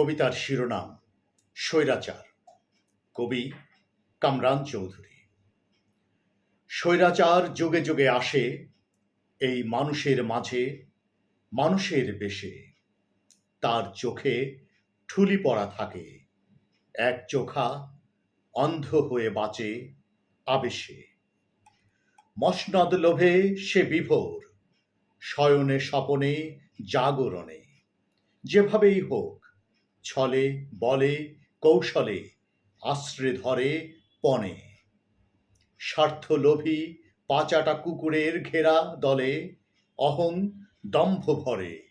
কবিতার শিরোনাম, স্বৈরাচার। কবি কামরান চৌধুরী। স্বৈরাচার যুগে যুগে আসে, এই মানুষের মাঝে, মানুষের বেশে। তার চোখে ঠুলি পড়া থাকে, এক চোখা অন্ধ হয়ে বাঁচে আবেশে। মসনদ লোভে সে বিভোর, শয়নে স্বপনে জাগরণে, যেভাবেই হোক ছলে, বলে, কৌশলে, আশ্রে ধরে, পণে। স্বার্থলোভী পাচাটা কুকুরের ঘেরা দলে, অহং দম্ভ ভরে।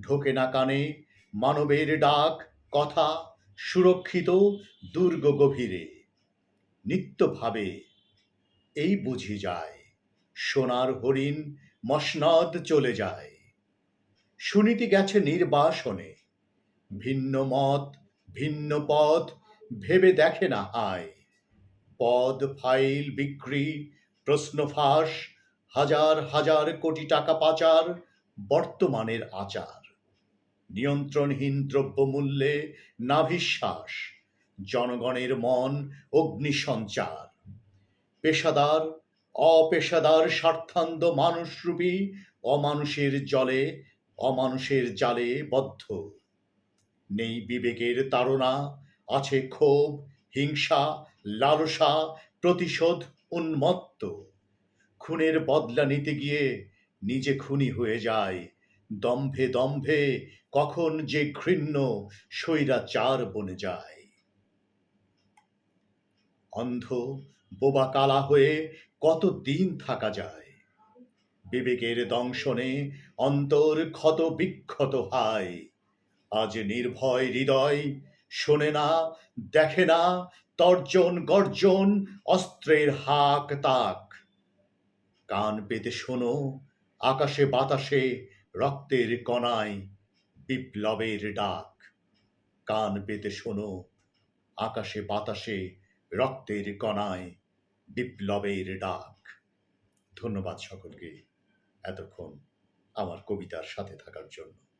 ঢোকে না কানে মানবের ডাক, কথা, সুরক্ষিত দুর্গ গভীরে। নিত্যভাবে এই বুঝি যায়, সোনার হরিণ মসনদ চলে যায়। শুনিতে গেছে নির্বাসনে। ভিন্ন মত, ভিন্ন পথ, ভেবে দেখে না হায় পদ, ফাইল, বিক্রি, প্রশ্ন ফাঁস, হাজার হাজার কোটি টাকা পাচার, বর্তমানের আচার। নিয়ন্ত্রণহীন দ্রব্যমূল্যে নাভিশ্বাস, জনগণের মন অগ্নিসঞ্চার। পেশাদার, অপেশাদার স্বার্থান্ধ মানুষরূপী অমানুষের জলে, অমানুষের জালে বদ্ধ। নেই বিবেকের তাড়না, আছে ক্ষোভ, হিংসা, লালসা, প্রতিশোধ উন্মত্ত। খুনের বদলা নিতে গিয়ে নিজে খুনি হয়ে যায়। দম্ভে দম্ভে কখন যে ঘৃণ্য স্বৈরাচার বনে যায়। অন্ধ, বোবা কালা হয়ে কত দিন থাকা যায়? বিবেকের দংশনে অন্তর ক্ষত বিক্ষত হায়। আজ নির্ভয় হৃদয় শোনে না, দেখে না, তর্জন, গর্জন, অস্ত্রের হাক তাক। কান পেতে শোনো, আকাশে বাতাসে রক্তের কণায় বিপ্লবের ডাক। কান পেতে শোনো, আকাশে বাতাসে রক্তের কণায় বিপ্লবের ডাক। ধন্যবাদ সকলকে এতক্ষণ আমার কবিতার সাথে থাকার জন্য।